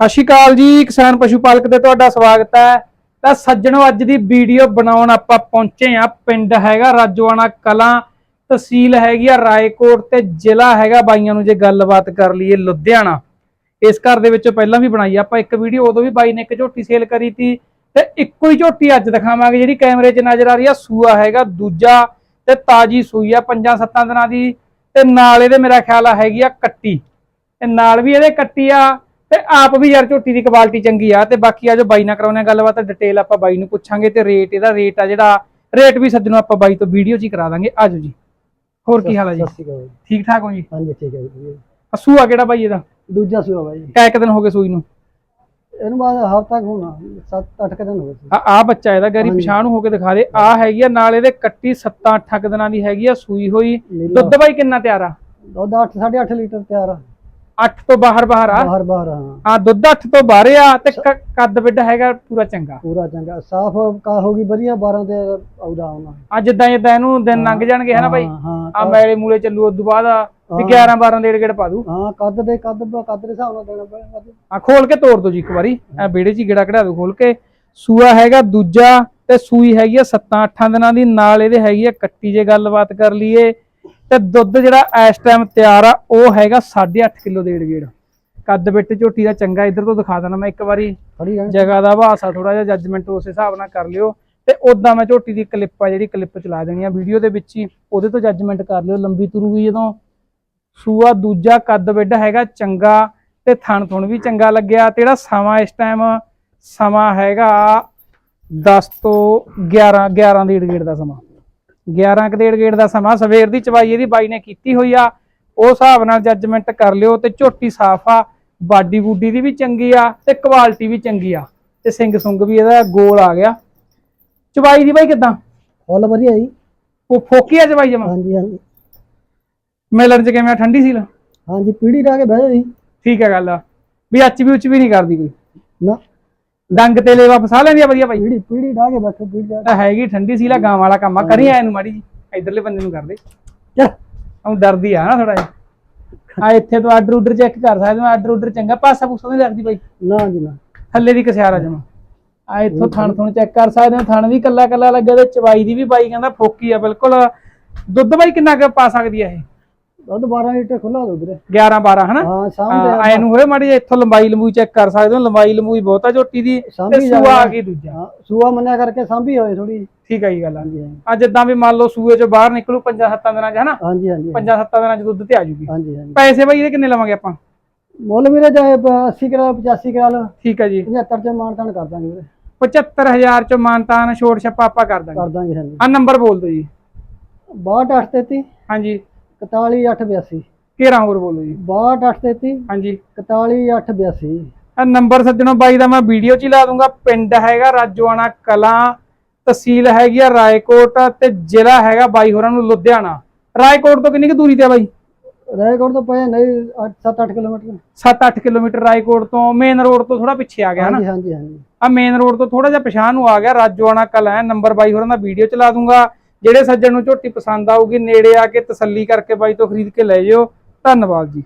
ਸਤਿ ਸ਼੍ਰੀ ਅਕਾਲ ਜੀ, ਕਿਸਾਨ ਪਸ਼ੂ ਪਾਲਕ ਤੇ ਤੁਹਾਡਾ ਸਵਾਗਤ ਹੈ। ਤਾਂ ਸੱਜਣੋ, ਅੱਜ ਦੀ ਵੀਡੀਓ ਬਣਾਉਣ ਆਪਾਂ ਪਹੁੰਚੇ ਆ ਪਿੰਡ ਹੈਗਾ ਰਾਜੋਆਣਾ ਕਲਾਂ, ਤਹਿਸੀਲ ਹੈਗੀ ਆ ਰਾਏਕੋਟ ਤੇ ਜ਼ਿਲ੍ਹਾ ਹੈਗਾ ਬਾਈਆਂ ਨੂੰ ਜੇ ਗੱਲਬਾਤ ਕਰ ਲਈਏ ਲੁਧਿਆਣਾ। ਇਸ ਘਰ ਦੇ ਵਿੱਚੋਂ ਪਹਿਲਾਂ ਵੀ ਬਣਾਈ ਆ। ਆਪਾਂ ਇੱਕ ਵੀਡੀਓ, ਉਦੋਂ ਵੀ ਬਾਈ ਨੇ ਇੱਕ ਝੋਟੀ ਸੇਲ ਕਰੀ ਤੀ। ਤੇ ਇੱਕੋ ਹੀ ਝੋਟੀ ਅੱਜ ਦਿਖਾਵਾਂਗੇ, ਜਿਹੜੀ ਕੈਮਰੇ 'ਚ ਨਜ਼ਰ ਆ ਰਹੀ ਆ। ਸੂਆ ਹੈਗਾ, ਦੂਜਾ ਤੇ ਤਾਜੀ ਸੂਈ ਆ, ਪੰਜਾਂ ਸੱਤਾਂ ਦਿਨਾਂ ਦੀ। ਤੇ ਨਾਲ ਇਹਦੇ ਮੇਰਾ ਖਿਆਲ ਆ ਹੈਗੀ ਆ ਕੱਟੀ। ਤੇ ਨਾਲ ਵੀ ਇਹਦੇ ਕੱਟੀ ਆ। ਤੇ ਆਪ ਵੀ ਯਾਰ ਝੋਟੀ ਦੀ ਕੁਆਲਿਟੀ ਚੰਗੀ ਆ ਤੇ ਬਾਕੀ ਆ ਜੋ ਬਾਈ ਨਾਲ ਕਰਾਉਣੇ ਗੱਲਬਾਤ ਡਿਟੇਲ ਆਪਾਂ ਬਾਈ ਨੂੰ ਪੁੱਛਾਂਗੇ ਤੇ ਰੇਟ ਇਹਦਾ ਰੇਟ ਆ ਜਿਹੜਾ ਰੇਟ ਵੀ ਸੱਜਣੋ ਆਪਾਂ ਬਾਈ ਤੋਂ ਵੀਡੀਓ 'ਚ ਹੀ ਕਰਾ ਦਾਂਗੇ। ਆਜੋ ਜੀ। ਹੋਰ ਕੀ ਹਾਲ ਆ ਜੀ। ਠੀਕ ਠਾਕ ਹੋ ਜੀ? ਹਾਂਜੀ ਠੀਕ ਹੈ ਜੀ ਆ ਸੂਆ ਕਿਹੜਾ ਬਾਈ ਇਹਦਾ? ਦੂਜਾ ਸੂਆ ਬਾਈ। ਕੈ ਕੁ ਦਿਨ ਹੋ ਗਏ ਸੂਈ ਨੂੰ। ਇਹਨੂੰ ਬਾਅਦ ਹਫ਼ਤਾ ਕੁ ਹੋਣਾ 7-8 ਦਿਨ ਹੋ ਗਏ ਆ ਬੱਚਾ ਇਹਦਾ ਗੈਰੀ। ਪਛਾਣ ਨੂੰ ਹੋ ਕੇ ਦਿਖਾ ਦੇ। ਆ ਹੈਗੀ ਆ ਨਾਲ ਇਹਦੇ ਕੱਟੀ 7-8 ਦਿਨਾਂ ਦੀ ਹੈਗੀ ਆ ਸੂਈ ਹੋਈ। ਦੁੱਧ ਬਾਈ ਕਿੰਨਾ ਤਿਆਰ ਆ? ਦੁੱਧ 8 8.5 ਲੀਟਰ ਤਿਆਰ ਆ। 8 ਤੋਂ ਬਾਹਰ ਬਾਹਰ ਆ। ਬਾਹਰ ਬਾਹਰ ਹਾਂ। ਆ ਦੁੱਧ 8 ਤੋਂ ਬਾਹਰ ਆ ਤੇ ਕ- ਕੱਦ ਬਿੱਡ ਹੈਗਾ ਪੂਰਾ ਚੰਗਾ। ਪੂਰਾ ਚੰਗਾ। ਸਾਫ਼ ਕਾ ਹੋ ਗਈ ਵਧੀਆ 12 ਤੇ ਆਉਦਾ ਆਉਣਾ ਆ ਜਿੱਦਾਂ ਜਿੱਦਾਂ ਇਹਨੂੰ ਦਿਨ ਲੰਘ ਜਾਣਗੇ ਹੈ ਨਾ ਬਾਈ? ਹਾਂ, ਹਾਂ ਆ ਮੈਲੇ ਮੂਲੇ ਚੱਲੂ ਉਦੋਂ ਬਾਅਦ ਆ ਵੀ ਹਾਂ। 11 12 ਡੇਢ ਗੇੜ ਪਾ ਦੂ ਹਾਂ ਕੱਦ ਦੇ ਕੱਦ ਕੱਦ ਦੇ ਹਿਸਾਬ ਨਾਲ ਦੇਣਾ ਪੈਣਾ ਆ ਖੋਲ ਕੇ ਤੋੜ ਦੋ ਜੀ ਇੱਕ ਵਾਰੀ। ਆ ਵਿਹੜੇ 'ਚ ਹੀ ਗੇੜਾ ਕਢਾ ਦੋ ਖੋਲ ਕੇ। ਸੂਆ ਹੈਗਾ ਦੂਜਾ ਤੇ ਸੂਈ ਹੈਗੀ ਆ 7-8 ਦਿਨਾਂ ਦੀ। ਨਾਲ ਇਹਦੇ ਹੈਗੀ ਆ ਕੱਟੀ ਜੇ ਗੱਲਬਾਤ ਕਰ ਲਈਏ। ਤੇ ਦੁੱਧ ਜਿਹੜਾ ਇਸ ਟਾਈਮ ਤਿਆਰ ਆ ਉਹ ਹੈਗਾ 8.5 ਕਿਲੋ ਡੇਢ ਗੇੜ। ਕੱਦ ਬਿੱਟ ਝੋਟੀ ਦਾ ਚੰਗਾ ਇੱਧਰ ਤੋਂ ਦਿਖਾ ਦੇਣਾ ਮੈਂ ਇੱਕ ਵਾਰੀ। ਜਗ੍ਹਾ ਦਾ ਭਾਸਾ ਥੋੜਾ ਜਿਹਾ ਜੱਜਮੈਂਟ ਉਸ ਹਿਸਾਬ ਨਾਲ ਕਰ ਲਿਓ। ਤੇ ਉਦਾਂ ਮੈਂ ਝੋਟੀ ਦੀ ਕਲਿੱਪ ਆ ਜਿਹੜੀ ਕਲਿੱਪ ਚਲਾ ਦੇਣੀ ਆ ਵੀਡੀਓ ਦੇ ਵਿੱਚ ਹੀ ਉਹਦੇ ਤੋਂ ਜੱਜਮੈਂਟ ਕਰ ਲਿਓ ਲੰਬੀ ਤੁਰੂਗੀ ਜਦੋਂ। ਸੂਆ ਦੂਜਾ ਕੱਦ ਬਿੱਡ ਹੈਗਾ ਚੰਗਾ ਤੇ ਥਣ ਥੁਣ ਵੀ ਚੰਗਾ ਲੱਗਿਆ ਤੇ ਜਿਹੜਾ ਸਮਾਂ ਇਸ ਟਾਈਮ ਸਮਾਂ ਹੈਗਾ 10 ਤੋਂ 11 11 ਦੀ ਗੇੜ ਦਾ ਸਮਾਂ। 11 ਕੁ ਡੇਢ ਗੇੜ ਦਾ ਸਮਾਂ ਸਵੇਰ ਦੀ ਚਵਾਈ ਇਹਦੀ ਬਾਈ ਨੇ ਕੀਤੀ ਹੋਈ ਆ। ਉਹ ਹਿਸਾਬ ਨਾਲ ਜੱਜਮੈਂਟ ਕਰ ਲਿਓ ਤੇ ਝੋਟੀ ਸਾਫ਼ ਆ ਬਾਡੀ ਬੂਡੀ ਦੀ ਵੀ ਚੰਗੀ ਆ ਤੇ ਕੁਆਲਿਟੀ ਵੀ ਚੰਗੀ ਆ। ਤੇ ਸਿੰਘ ਸੁੰਗ ਵੀ ਇਹਦਾ ਗੋਲ ਆ ਗਿਆ। ਚਵਾਈ ਦੀ ਬਾਈ ਕਿਦਾਂ? ਫੁੱਲ ਵਧੀਆ ਜੀ। ਉਹ ਫੋਕੀ ਆ ਚਵਾਈ ਜਮਾ? ਹਾਂਜੀ ਹਾਂਜੀ। ਮਿਲਣ ਚ ਕਿਵੇਂ ਆ? ਠੰਡੀ ਸੀ ਲ ਹਾਂਜੀ ਪੀੜੀ ਢਾ ਕੇ ਬਹਿ ਜੀ। ਠੀਕ ਹੈ ਗੱਲ ਵੀ ਅੱਚ ਵੀ ਉੱਚ ਵੀ ਨਹੀਂ ਕਰਦੀ ਕੋਈ? ਨਾ। ਡੰਗ ਤੇ ਲੇਵਾ ਫਸਾ ਲੈਂਦੀ ਆ ਵਧੀਆ ਬਾਈ ਪੀੜੀ ਪੀੜੀ ਢਾ ਕੇ ਬੈਠੋ ਪੀੜੀ ਢਾ ਤਾਂ ਹੈਗੀ ਠੰਡੀ ਸੀ ਲਾ ਗਾਂ ਵਾਲਾ ਕੰਮ ਆ ਕਰੀ ਆਇਆ ਨੂੰ ਮਾੜੀ ਜੀ ਇਧਰਲੇ ਬੰਦੇ ਨੂੰ ਕਰ ਦੇ ਚੱਲ। ਉਹ ਡਰਦੀ ਆ ਨਾ ਥੋੜਾ ਜਿਹਾ। ਆ ਇੱਥੇ ਤੋਂ ਆਰਡਰ ਉਡਰ ਚੈੱਕ ਕਰ ਸਕਦੇ ਹੋ ਆਰਡਰ ਉਡਰ ਚੰਗਾ ਪਾਸਾ ਪੂਸਾ ਨਹੀਂ ਲੱਗਦੀ ਬਾਈ ਨਾ ਜੀ ਨਾ। ਥੱਲੇ ਦੀ ਕਸਿਆਰਾ ਜਮਾ। ਆ ਇੱਥੋਂ ਥਣ ਥਣ ਚੈੱਕ ਕਰ ਸਕਦੇ ਹੋ ਥਣ ਵੀ ਕੱਲਾ ਕੱਲਾ ਲੱਗਿਆ ਤੇ ਚਵਾਈ ਦੀ ਵੀ ਬਾਈ ਕਹਿੰਦਾ ਫੋਕੀ ਆ ਬਿਲਕੁਲ। ਦੁੱਧ ਬਾਈ ਕਿੰਨਾ ਕੁ ਪਾ ਸਕਦੀ ਆ ਇਹ? ਦੁੱਧ 12 ਲੀਟਰ ਖੁੱਲਾ ਦੋ ਵੀਰੇ। 11 12 ਹਨਾ? ਹਾਂ ਸਾਹਮਣੇ ਆਏ ਨੂੰ ਹੋਏ ਮਾੜੀ ਜਿਹੀ ਇੱਥੋਂ ਲੰਬਾਈ ਲੰਬੂਈ ਚੈੱਕ ਕਰ ਸਕਦੇ ਹੋ ਲੰਬਾਈ ਲੰਬੂਈ ਬਹੁਤਾ ਝੋਟੀ ਦੀ ਤੇ ਸਾਂਭੀ ਸੂਆ ਆ ਜਾਣਾ। ਗਈ ਦੂਜਾ। ਹਾਂ ਸੂਆ ਮੰਨਿਆ ਕਰਕੇ ਸਾਂਭੀ ਹੋਏ ਥੋੜੀ ਠੀਕ ਆ ਜੀ ਗੱਲ ਆ। ਹਾਂਜੀ ਹਾਂਜੀ। ਆ ਜਿੱਦਾਂ ਵੀ ਮੰਨ ਲਓ ਸੂਏ ਚੋਂ ਬਾਹਰ ਨਿਕਲੂ ਪੰਜਾਂ ਸੱਤਾਂ ਦਿਨਾਂ ਚ ਹਨਾ? ਹਾਂਜੀ ਹਾਂਜੀ ਪੰਜਾਂ ਸੱਤਾਂ ਦਿਨਾਂ ਚ ਦੁੱਧ ਤੇ ਆ ਜੂਗੀ। ਹਾਂਜੀ ਹਾਂਜੀ। ਪੈਸੇ ਬਾਈ ਇਹਦੇ ਕਿੰਨੇ ਲਵਾਂਗੇ ਆਪਾਂ? ਮੁੱਲ ਵੀਰੇ 80 ਕਰਾ 85 ਕਰਾ ਲਓ। ਠੀਕ ਆ ਜੀ। 75 ਚ ਮਾਨਤਾਨ ਕਰ ਦਾਂਗੇ ਵੀਰੇ। 75000 ਚ ਮਾਨਤਾਨ ਛੋੜ ਛੱਪਾ ਆਪਾਂ ਕਰ ਦਾਂਗੇ। ਕਰ ਦਾਂਗੇ ਹਾਂਜੀ। ਆ ਨੰਬਰ ਬੋਲ ਦਿਓ ਜੀ। 6233 ਹਾਂਜੀ। 41882 ਘੇਰਾ ਹੋਰ ਬੋਲੋ ਜੀ? 6233 ਹਾਂਜੀ। 41882 ਆ ਨੰਬਰ ਸੱਜਣੋ ਬਾਈ ਦਾ ਮੈਂ ਵੀਡੀਓ 'ਚ ਹੀ ਲਾ ਦੂੰਗਾ। ਪਿੰਡ ਹੈਗਾ ਰਾਜੋਆਣਾ ਕਲਾਂ ਤਹਿਸੀਲ ਹੈਗੀ ਆ ਰਾਏਕੋਟ ਤੇ ਜ਼ਿਲ੍ਹਾ ਹੈਗਾ ਬਾਈ ਹੋਰਾਂ ਨੂੰ ਲੁਧਿਆਣਾ। ਰਾਏਕੋਟ ਤੋਂ ਕਿੰਨੀ ਕੁ ਦੂਰੀ ਤੇ ਆ ਬਾਈ? ਰਾਏਕੋਟ ਤੋਂ ਪਏ ਨਹੀਂ 7-8 ਕਿਲੋਮੀਟਰ। 7-8 ਕਿਲੋਮੀਟਰ ਰਾਏਕੋਟ ਤੋਂ। ਮੇਨ ਰੋਡ ਤੋਂ ਥੋੜਾ ਪਿੱਛੇ ਆ ਗਿਆ ਨਾ? ਹਾਂਜੀ ਹਾਂਜੀ ਹਾਂਜੀ। ਆ ਮੇਨ ਰੋਡ ਤੋਂ ਥੋੜਾ ਜਿਹਾ ਪਛਾਣ ਨੂੰ ਆ ਗਿਆ। ਰਾਜੋਆਣਾ ਕਲਾਂ ਨੰਬਰ ਬਾਈ ਹੋਰਾਂ ਦਾ ਵੀਡੀਓ 'ਚ ਲਾ ਦੂੰਗਾ। ਜਿਹੜੇ ਸੱਜਣ ਨੂੰ ਝੋਟੀ ਪਸੰਦ ਆਊਗੀ, ਨੇੜੇ ਆ ਕੇ ਤਸੱਲੀ ਕਰਕੇ ਬਾਈ ਤੋਂ ਖਰੀਦ ਕੇ ਲੈ ਜਿਓ। ਧੰਨਵਾਦ ਜੀ।